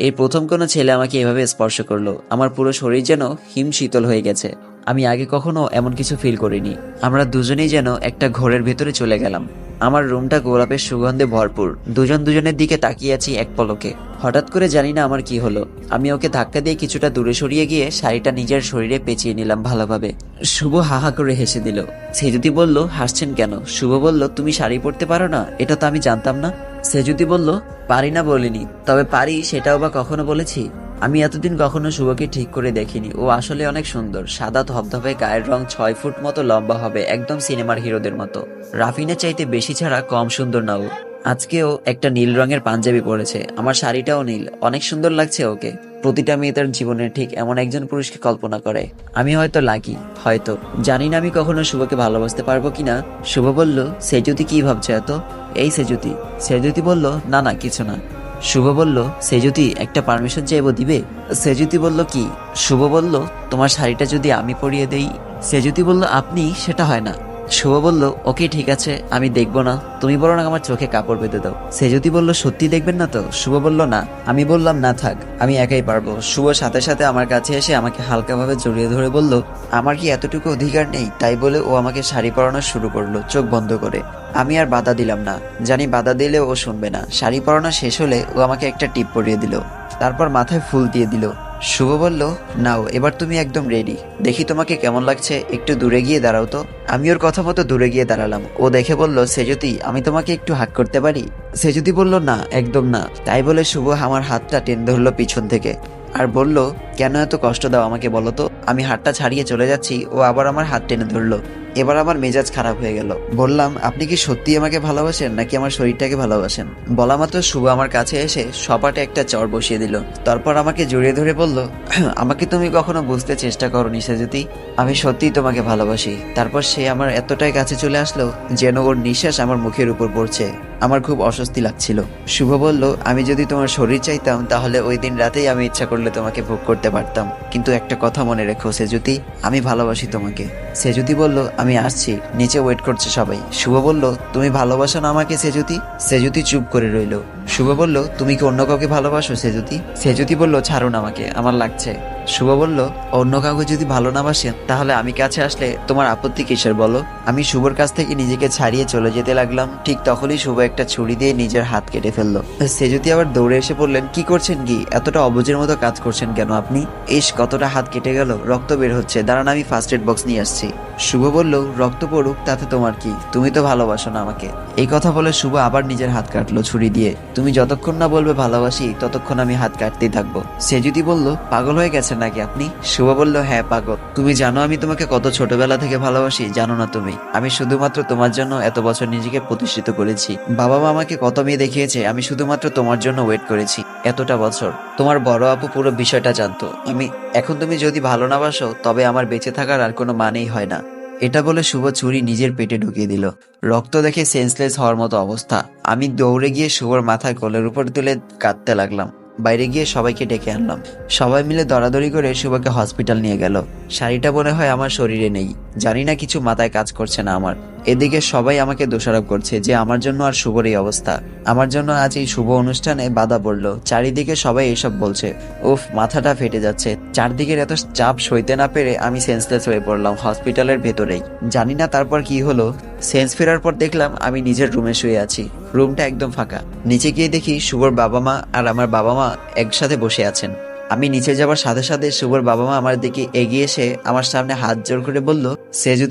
এই প্রথম কোনো ছেলে আমাকে এভাবে স্পর্শ করল। আমার পুরো শরীর যেন হিম শীতল হয়ে গেছে। আমি আগে কখনো এমন কিছু ফিল করিনি। আমরা দুজনেই যেন একটা ঘোরের ভেতরে চলে গেলাম। আমার রুমটা গোলাপের সুগন্ধে ভরপুর। দুজন দুজনের দিকে তাকিয়ে আছি এক পলকে। হঠাৎ করে জানি না আমার কি হলো। আমি ওকে ধাক্কা দিয়ে কিছুটা দূরে সরিয়ে গিয়ে শাড়িটা নিজের শরীরে পেঁচিয়ে নিলাম ভালোভাবে। শুভ হাহা করে হেসে দিল। সে যদি বলল, হাসছেন কেন? শুভ বলল, তুমি শাড়ি পরতে পারো না? এটা তো আমি জানতাম না। সে যদি বলল, পারি না বলিনি, তবে পারি সেটাও বা কখনো বলেছি? আমি এতদিন কখনো শুভকে ঠিক করে দেখিনি। ও আসলে অনেক সুন্দর, সাদা ধবধবে গায়ের রং ছয় ফুট মতো লম্বা হবে, একদম সিনেমার হিরোদের মতো। রাফিনা চাইতে বেশি ছাড়া কম সুন্দর না ও। আজকেও একটা নীল রঙের পাঞ্জাবি পরেছে। আমার শাড়িটাও নীল। অনেক সুন্দর লাগছে ওকে। প্রতিটা মেয়ে তার জীবনে ঠিক এমন একজন পুরুষকে কল্পনা করে। আমি হয়তো লাগি, হয়তো। জানি না আমি কখনো শুভকে ভালোবাসতে পারব কিনা। শুভ বলল, সেজুতি কি ভাবছে এত? এই সেজুতি। সেজুতি বলল, না না, কিছু না। শুভ বলল, সেজুতি, একটা পারমিশন চাইব দিবে? সেজুতি বলল, কি? শুভ বলল, তোমার শাড়িটা যদি আমি পরিয়ে দেই? সেজুতি বলল, আপনি, সেটা হয় না। শুভ বলল, ওকে, ঠিক আছে, আমি দেখব না। তুমি বলো না আমার চোখে কাপড় বেঁধে দাও। সে যদি বলল, সত্যি দেখবেন না তো? শুভ বলল, না। আমি বললাম, না থাক, আমি একাই পারব। শুভ সাথে সাথে আমার কাছে এসে আমাকে হালকাভাবে জড়িয়ে ধরে বলল, আমার কি এতটুকু অধিকার নেই? তাই বলে ও আমাকে শাড়ি পরানো শুরু করল, চোখ বন্ধ করে। আমি আর বাধা দিলাম না। জানি বাধা দিলে ও শুনবে না। শাড়ি পরানো শেষ হলে ও আমাকে একটা টিপ পরিয়ে দিল। তারপর মাথায় ফুল দিয়ে দিল। শুভ বলল, নাও, এবার তুমি একদম রেডি দেখি তোমাকে কেমন লাগছে। একটু দূরে গিয়ে দাঁড়াও তো। আমি ওর কথা মতো দূরে গিয়ে দাঁড়ালাম। ও দেখে বলল, সেজুতি, আমি তোমাকে একটু হাক করতে পারি? সেজুতি বলল, না, একদম না। তাই বলে শুভ আমার হাতটা টেন ধরলো পিছন থেকে। আর বলল কেন এত কষ্ট দাও আমাকে বলো তো? আমি হাতটা ছাড়িয়ে চলে যাচ্ছি, ও আবার আমার হাত টেনে ধরলো। এবার আমার মেজাজ খারাপ হয়ে গেল। বললাম, আপনি কি সত্যি আমাকে ভালোবাসেন নাকি আমার শরীরটাকে ভালোবাসেন? বলা মাত্র শুভ আমার কাছে এসে সপাটে একটা চর বসিয়ে দিল। তারপর আমাকে জড়িয়ে ধরে বলল, আমাকে তুমি কখনো বুঝতে চেষ্টা করো নিশাজ্যোতি আমি সত্যিই তোমাকে ভালোবাসি। তারপর সে আমার এতটাই কাছে চলে আসলো যেন ওর নিঃশ্বাস আমার মুখের উপর পড়ছে। আমার খুব অস্বস্তি লাগছিল। শুভ বলল, আমি যদি তোমার শরীর চাইতাম তাহলে ওই দিন রাতেই আমি ইচ্ছা করলে তোমাকে ভোগ করতে পারতাম। কিন্তু একটা কথা মনে রেখো, সেজুতি, আমি ভালোবাসি তোমাকে। সেজুতি বলল, আমি আসছি। নিচে ওয়েট করছে সবাই। শুভ বলল, তুমি ভালোবাসো না আমাকে, সেজুতি? সেজুতি চুপ করে রইল। শুভ বলল, তুমি কি অন্য কাউকে ভালোবাসো, সেজুতি? সেজুতি বলল, ছাড়ুন আমাকে, আমার লাগছে। শুভ বলল, অন্য কাউকে যদি ভালো না বাসেন, তাহলে আমি কাছে আসলে তোমার আপত্তি কিসের বলো? আমি শুভর কাছ থেকে নিজেকে ছাড়িয়ে চলে যেতে লাগলাম। ঠিক তখনই শুভ একটা ছুরি দিয়ে নিজের হাত কেটে ফেলল। যদি আবার দৌড়ে এসে বললেন, কি করছেন কি? এতটা অবুজের মতো কাজ করছেন কেন আপনি? এস কতটা হাত কেটে গেল, রক্ত বের হচ্ছে। দাঁড়ান, আমি ফার্স্ট এড বক্স নিয়ে আসছি। শুভ বলল, রক্ত পড়ুক, তাতে তোমার কি? তুমি তো ভালোবাসো না আমাকে। এই কথা বলে শুভ আবার নিজের হাত কাটলো ছুরি দিয়ে। তুমি যতক্ষণ না বলবে ভালোবাসি, ততক্ষণ আমি হাত কাটতেই থাকব। সে যদি বলল, পাগল হয়ে গেছেন নাকি আপনি? শুভ বলল হ্যাঁ পাগল। তুমি জানো আমি তোমাকে কত ছোটবেলা থেকে ভালোবাসি? জানো না তুমি। আমি শুধুমাত্র তোমার জন্য এত বছর নিজেকে প্রতিষ্ঠিত করেছি। বাবা মা আমাকে কত মেয়ে দেখিয়েছে, আমি শুধুমাত্র তোমার জন্য ওয়েট করেছি, এতটা বছর। তোমার বড় আপু পুরো বিষয়টা জানতো। আমি, এখন তুমি যদি ভালো না বাসো, তবে আমার বেঁচে থাকার আর কোনো মানেই হয় না। এটা বলে শুভ ছুরি নিজের পেটে ঢুকিয়ে দিল। রক্ত দেখে সেন্সলেস হওয়ার মতো অবস্থা। আমি দৌড়ে গিয়ে শুভর মাথায় কোলের উপর তুলে কাঁদতে লাগলাম। বাইরে গিয়ে সবাইকে ডেকে আনলাম। সবাই মিলে দরাদরি করে শুভকে হসপিটাল নিয়ে গেল। শাড়িটা মনে হয় আমার শরীরে নেই। জানি না কিছু মাথায় কাজ করছে না আমার। এদিকে সবাই আমাকে দোষারোপ করছে যে আমার জন্য আর শুভর এই অবস্থা। আমার জন্য আজ এই শুভ অনুষ্ঠানে বাধা পড়ল। চারিদিকে সবাই এসব বলছে। উফ, মাথাটা ফেটে যাচ্ছে। চারদিকের এত চাপ সইতে না পেরে আমি সেন্সলেস হয়ে পড়লাম হসপিটালের ভেতরেই। জানি না তারপর কি হলো। সেন্স ফেরার পর দেখলাম আমি নিজের রুমে শুয়ে আছি। রুমটা একদম ফাঁকা। নিচে গিয়ে দেখি শুভর বাবা মা আর আমার বাবা মা একসাথে বসে আছেন। আমি নিচে যাবার সাথে সাথে শুভর বাবা মা আমার দিকে এগিয়ে এসে আমার সামনে হাত জোর করে বলল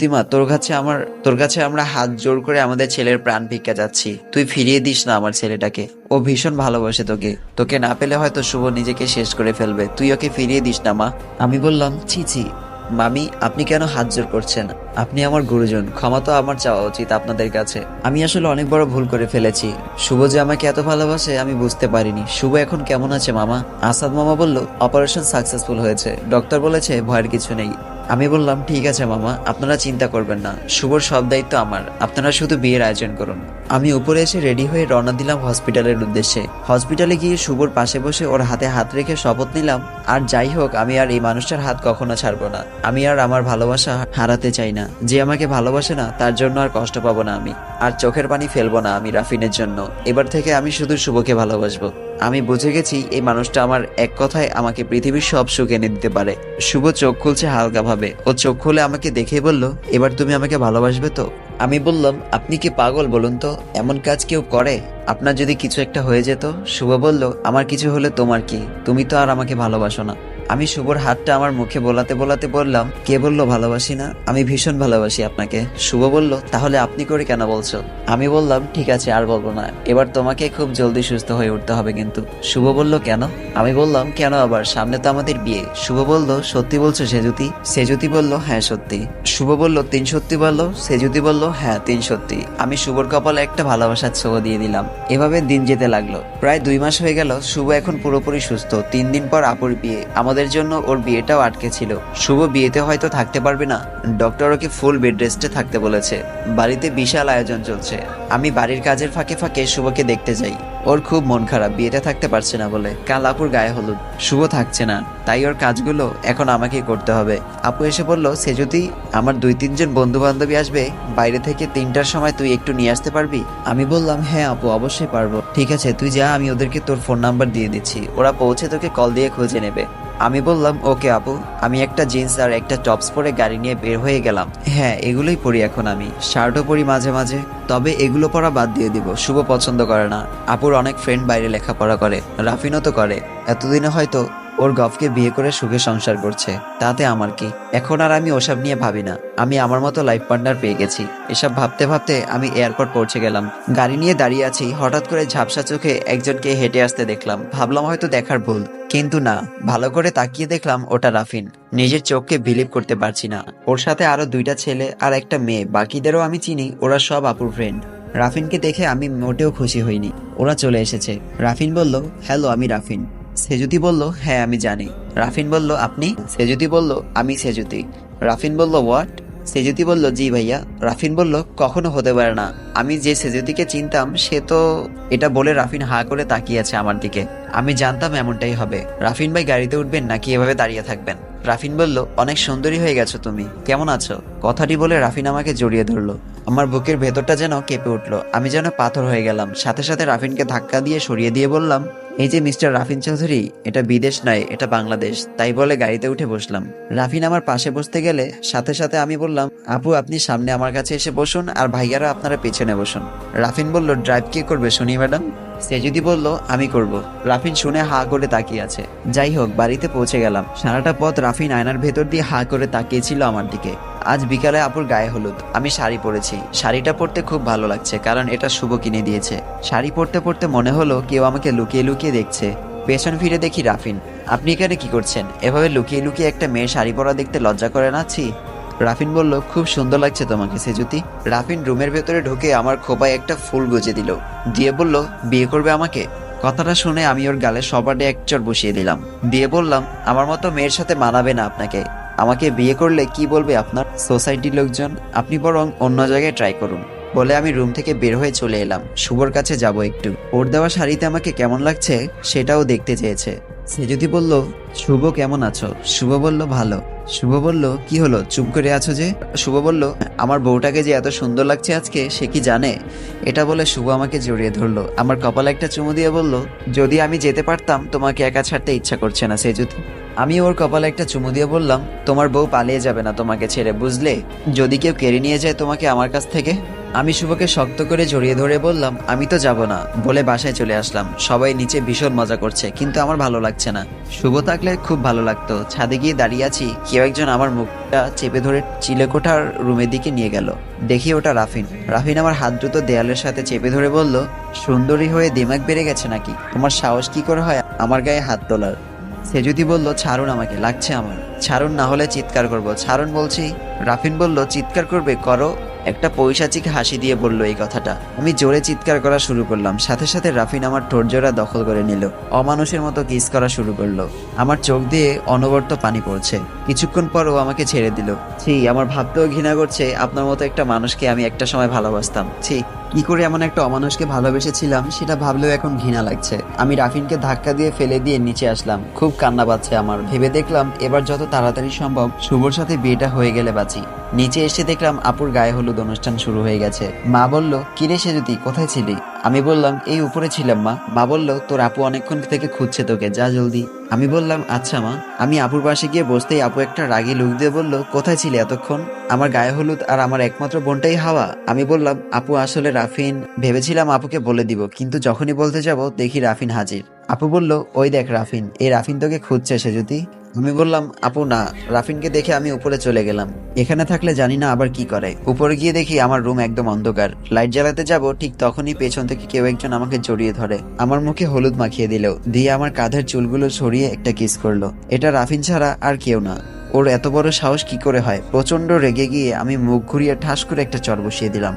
মা তোর কাছে আমার, তোর কাছে আমরা হাত জোর করে আমাদের ছেলের প্রাণ ভিক্ষা যাচ্ছি। তুই ফিরিয়ে দিস না আমার ছেলেটাকে। ও ভীষণ ভালোবাসে তোকে। তোকে না পেলে হয়তো শুভ নিজেকে শেষ করে ফেলবে। তুই ওকে ফিরিয়ে দিস না, মা। আমি বললাম, ছি ছি। মামি, আপনি কেন হাত জোর করছেন? আপনি আমার গুরুজন, ক্ষমা তো আমার চাওয়া উচিত আপনাদের কাছে। আমি আসলে অনেক বড় ভুল করে ফেলেছি। শুভ যে আমাকে এত ভালোবাসে, আমি বুঝতে পারিনি। শুভ এখন কেমন আছে, মামা? আসাদ মামা বলল অপারেশন সাকসেসফুল হয়েছে। ডক্টর বলেছে, ভয়ের কিছু নেই। আমি বললাম, ঠিক আছে, মামা, আপনারা চিন্তা করবেন না। শুভর সব দায়িত্ব আমার। আপনারা শুধু বিয়ের আয়োজন করুন। আমি উপরে এসে রেডি হয়ে রওনা দিলাম হসপিটালের উদ্দেশ্যে। হসপিটালে গিয়ে শুভর পাশে বসে ওর হাতে হাত রেখে শপথ নিলাম। আর যাই হোক, আমি আর এই মানুষটার হাত কখনো ছাড়বো না। আমি আর আমার ভালোবাসা হারাতে চাই না। না। যে আমাকে ভালোবাসে না, তার জন্য আর কষ্ট পাবো না আমি। আর চোখের পানি ফেলব না আমি রাফিনের জন্য। এবার থেকে আমি শুধু শুভকে ভালোবাসবো। আমি বুঝে গেছি এই মানুষটা আমার এক কথায় আমাকে পৃথিবীর সব সুখ এনে দিতে পারে। শুভ চোখ খুলছে হালকা ভাবে ও চোখ খুলে আমাকে দেখে বলল, এবার তুমি আমাকে ভালোবাসবে তো? আমি বললাম, আপনি কি পাগল বলুন তো? এমন কাজ কেউ করে? আপনার যদি কিছু একটা হয়ে যেত? শুভ বলল, আমার কিছু হলে তোমার কি? তুমি তো আর আমাকে ভালোবাসো না। আমি শুভর হাতটা আমার মুখে বোলাতে বোলাতে বললাম, কে বলল ভালোবাসি না? আমি ভীষণ ভালোবাসি আপনাকে। শুভ বলল, তাহলে আপনি করে কেন বলছো? আমি বললাম, ঠিক আছে, আর বলব না। এবার তোমাকে খুব জলদি সুস্থ হয়ে উঠতে হবে কিন্তু। শুভ বলল, কেন? আমি বললাম, কেন আবার? সামনে তো আমাদের বিয়ে। শুভ বলল, সত্যি বলছো সেজুতি? সেজুতি বলল হ্যাঁ সত্যি। শুভ বলল, তিন সত্যি? বলল, সেজুতি বলল হ্যাঁ তিন সত্যি। আমি শুভর কপালে একটা ভালোবাসার ছোঁয়া দিয়ে দিলাম। এভাবে দিন যেতে লাগল। প্রায় দুই মাস হয়ে গেল, শুভ এখন পুরোপুরি সুস্থ। তিন দিন পর আপুর বিয়ে। আমাদের জন্য ওর বিয়েটাও আটকে ছিল। শুভ বিয়েতে হয়তো থাকতে পারবে না। ডক্টর ওকে ফুল বেড রেস্টে থাকতে বলেছে। বাড়িতে বিশাল আয়োজন চলছে। আমি বাড়ির কাজের ফাঁকে ফাঁকে শুভকে দেখতে যাই। ওর খুব মন খারাপ বিয়েতে থাকতে পারছে না বলে। কাল আপুর গায়ে হলুদ। শুভ থাকছে না। তাই ওর কাজগুলো এখন আমাকেই করতে হবে। আপু এসে বলল সে যদি আমার দুই তিনজন বন্ধু বান্ধবী আসবে। বাইরে থেকে তিনটার সময় তুই একটু নিয়ে আসতে পারবি? আমি বললাম হ্যাঁ আপু, অবশ্যই পারব। ঠিক আছে, তুই যা, আমি ওদেরকে তোর ফোন নাম্বার দিয়ে দিচ্ছি। ওরা পৌঁছে তোকে কল দিয়ে খুঁজে নেবে। আমি বললাম, ওকে আপু, আমি একটা জিন্স আর একটা টপস পরে গাড়ি নিয়ে বের হয়ে গেলাম। হ্যাঁ এগুলোই পরি এখন আমি। শার্টও পরি মাঝে মাঝে, তবে এগুলো পরা বাদ দিয়ে দিব, শুভ পছন্দ করে না। আপুর অনেক ফ্রেন্ড বাইরে লেখাপড়া করে, রাফিনও তো করে। এতদিনে হয়তো ওর গফকে বিয়ে করে সুখে সংসার করছে। তাতে আমার কি? এখন আর আমি ওসব নিয়ে ভাবি না। আমি আমার মতো লাইফ পার্টনার পেয়ে গেছি। এসব ভাবতে ভাবতে আমি এয়ারপোর্ট পৌঁছে গেলাম। গাড়ি নিয়ে দাঁড়িয়ে আছি। হঠাৎ করে ঝাপসা চোখে একজনকে হেঁটে আসতে দেখলাম। ভাবলাম হয়তো দেখার ভুল। কিন্তু না। ভালো করে তাকিয়ে দেখলাম ওটা রাফিন। নিজের চোখকে বিলিভ করতে পারছি না। ওর সাথে আরও দুইটা ছেলে আর একটা মেয়ে। বাকিদেরও আমি চিনি। ওরা সব আপুর ফ্রেন্ড রাফিনকে দেখে আমি মোটেও খুশি হইনি। ওরা চলে এসেছে। রাফিন বলল হ্যালো আমি রাফিন। সেজুতি বলল হ্যাঁ আমি জানি। রাফিন বলল, আপনি? সেজুতি বলল, আমি সেজুতি। রাফিন বলল, হোয়াট? সেজুতি বলল, জি ভাইয়া। রাফিন বলল, কখনো হতে পারে না। আমি যে সেজুতিকে চিনতাম, সে তো এটা বলে রাফিন হা করে তাকিয়ে আছে আমার দিকে। আমি জানতাম এমনটাই হবে। রাফিন ভাই গাড়িতে উঠবেন নাকি এভাবে দাঁড়িয়ে থাকবেন? রাফিন বলল, অনেক সুন্দরী হয়ে গেছো তুমি। কেমন আছো? কথাটি বলে রাফিন আমাকে জড়িয়ে ধরলো। আমার বুকের ভেতরটা যেন কেঁপে উঠল। আমি যেন পাথর হয়ে গেলাম। সাথে সাথে রাফিনকে ধাক্কা দিয়ে সরিয়ে দিয়ে বললাম, এই যে মিস্টার রাফিন চৌধুরী, এটা বিদেশ নয়, এটা বাংলাদেশ। তাই বলে গাড়িতে উঠে বসলাম। রাফিন আমার পাশে বসতে গেলে সাথে সাথে আমি বললাম, আপু, আপনি সামনে আমার কাছে এসে বসুন আর ভাইয়ারা আপনারা পেছনে বসুন। রাফিন বলল, ড্রাইভ কে করবে শুনি, ম্যাডাম। সে যদি বলল, আমি করব। রাফিন শুনে হা করে তাকিয়ে আছে। যাই হোক, বাড়িতে পৌঁছে গেলাম। সারাটা পথ রাফিন আয়নার ভেতর দিয়ে হা করে তাকিয়েছিল আমার দিকে। আজ বিকালে আপুর গায়ে হলুদ। আমি শাড়ি পরেছি। শাড়িটা পরতে খুব ভালো লাগছে, কারণ এটা শুভ কিনে দিয়েছে। শাড়ি পরতে পরতে মনে হলো কেউ আমাকে লুকিয়ে লুকিয়ে দেখছে। পেছন ফিরে দেখি রাফিন। আপনি এখানে কি করছেন? এভাবে লুকিয়ে লুকিয়ে একটা মেয়ের শাড়ি পরা দেখতে লজ্জা করে না ছি? রাফিন বলল, খুব সুন্দর লাগছে তোমাকে, সেজুতি। রাফিন রুমের ভেতরে ঢুকে আমার খোপায় একটা ফুল গুজে দিল। দিয়ে বলল, বিয়ে করবে আমাকে? কথাটা শুনে আমি ওর গালে সবাডে এক চর বসিয়ে দিলাম। দিয়ে বললাম, আমার মতো মেয়ের সাথে মানাবে না আপনাকে। আমাকে বিয়ে করলে কি বলবে আপনার সোসাইটির লোকজন? আপনি বরং অন্য জায়গায় ট্রাই করুন। বলে আমি রুম থেকে বের হয়ে চলে এলাম। শুভর কাছে যাব একটু। ওর দেওয়া শাড়িতে আমাকে কেমন লাগছে সেটাও দেখতে চেয়েছে। সে যদি বলল, শুভ কেমন আছো? শুভ বলল, ভালো। শুভ বলল, কি হলো? চুপ করে আছো যে? শুভ বলল, আমার বউটাকে যে এত সুন্দর লাগছে আজকে, সে কি জানে? এটা বলে শুভ আমাকে জড়িয়ে ধরলো। আমার কপালে একটা চুমু দিয়ে বলল, যদি আমি যেতে পারতাম, তোমাকে একা ছাড়তে ইচ্ছা করছে না, সেজুতি। আমি ওর কপালে একটা চুমু দিয়ে বললাম, তোমার বউ পালিয়ে যাবে না তোমাকে ছেড়ে, বুঝলে? যদি কেউ কেড়ে নিয়ে যায় তোমাকে আমার কাছ থেকে? আমি শুভকে শক্ত করে জড়িয়ে ধরে বললাম, আমি তো যাব না, বলে বাসায় চলে আসলাম। সবাই নিচে ভীষণ মজা করছে, কিন্তু আমার ভালো লাগছে না। শুভ থাকলে খুব ভালো লাগতো। ছাদে গিয়ে দাঁড়িয়ে আছি, কেউ একজন আমার মুখটা চেপে ধরে চিলেকোঠার রুমের দিকে নিয়ে গেল। দেখি ওটা রাফিন। রাফিন আমার হাত দুটো দেয়ালের সাথে চেপে ধরে বলল, সুন্দরী হয়ে দিমাগ বেড়ে গেছে নাকি? তোমার সাহস কি করে হয় আমার গায়ে হাত তোলার? সে যদি বলল, ছাড়ুন আমাকে, লাগছে আমার। ছাড়ুন না হলে চিৎকার করব। ছাড়ুন বলছি। রাফিন বলল, চিৎকার করবে, করো। একটা পৈশাচিক হাসি দিয়ে বলল এই কথাটা। আমি জোরে চিৎকার করা শুরু করলাম। সাথে সাথে রাফিন আমার ঠোরজোড়া দখল করে নিল। অমানুষের মতো কিস করা শুরু করল। আমার চোখ দিয়ে অনবর্ত পানি পড়ছে। কিছুক্ষণ পর ও আমাকে ছেড়ে দিল। ছি, আমার ভাবতেও ঘৃণা করছে। আপনার মতো একটা মানুষকে আমি একটা সময় ভালোবাসতাম। ছি। কি করে এমন একটা অমানুষকে ভালোবেসেছিলাম সেটা ভাবলেও এখন ঘৃণা লাগছে। আমি রাফিনকে ধাক্কা দিয়ে ফেলে দিয়ে নিচে আসলাম। খুব কান্না পাচ্ছে আমার। ভেবে দেখলাম, এবার যত তাড়াতাড়ি সম্ভব শুভর সাথে বিয়েটা হয়ে গেলে বাঁচি। নিচে এসে দেখলাম আপুর গায়ে হলুদ অনুষ্ঠান শুরু হয়ে গেছে। মা বলল, কিরে সেজুতি, কোথায় ছিলি? আমি বললাম, এই উপরে ছিলাম মা। মা বলল, তোর আপু অনেকক্ষণ থেকে খুঁজছে তোকে। যা জলদি। আমি বললাম আচ্ছা মা। আমি আপুর পাশে গিয়ে বসতেই আপু একটা রাগী লুক দিয়ে বলল, কোথায় ছিলে এতক্ষণ? আমার গায়ে হলুদ আর আমার একমাত্র বোনটাই হাওয়া। আমি বললাম, আপু আসলে রাফিন, ভেবেছিলাম আপুকে বলে দিব, কিন্তু যখনই বলতে যাব, দেখি রাফিন হাজির। আপু বলল, ওই দেখ রাফিন, এই রাফিন তোকে খুঁজছে সে যদি আমি বললাম, আপু না, রাফিনকে দেখে আমি উপরে চলে গেলাম। এখানে থাকলে জানি না আবার কি করে। উপরে গিয়ে দেখি আমার রুম একদম অন্ধকার। লাইট জ্বালাতে যাব, ঠিক তখনই পেছন থেকে কেউ একজন আমাকে জড়িয়ে ধরে। আমার মুখে হলুদ মাখিয়ে দিল, দিয়ে আমার কাঁধের চুলগুলো সরিয়ে একটা কিস করল। এটা রাফিন ছাড়া আর কেউ না। ওর এত বড় সাহস কি করে হয়? প্রচণ্ড রেগে গিয়ে আমি মুখ ঘুরিয়ে ঠাস করে একটা চর বসিয়ে দিলাম।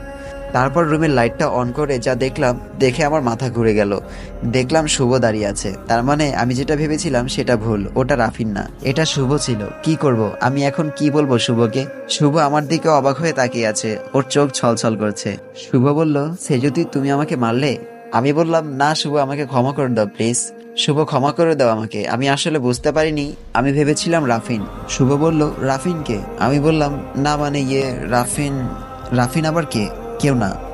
তারপর রুমের লাইটটা অন করে যা দেখলাম, দেখে আমার মাথা ঘুরে গেল। দেখলাম শুভ দাঁড়িয়ে আছে। তার মানে আমি যেটা ভেবেছিলাম সেটা ভুল, ওটা রাফিন না। এটা শুভ ছিল। কি করব? আমি এখন কি বলব শুভকে? শুভ আমার দিকে অবাক হয়ে তাকিয়ে আছে। ওর চোখ ছলছল করছে। শুভ বলল সে যদি তুমি আমাকে মারলে? আমি বললাম, না শুভ, আমাকে ক্ষমা করে দাও, প্লিজ। শুভ ক্ষমা করে দাও আমাকে। আমি আসলে বুঝতে পারিনি। আমি ভেবেছিলাম রাফিন। শুভ বলল, রাফিনকে? আমি বললাম, না মানে ইয়ে রাফিন রাফিন আবার কে? কেউ না।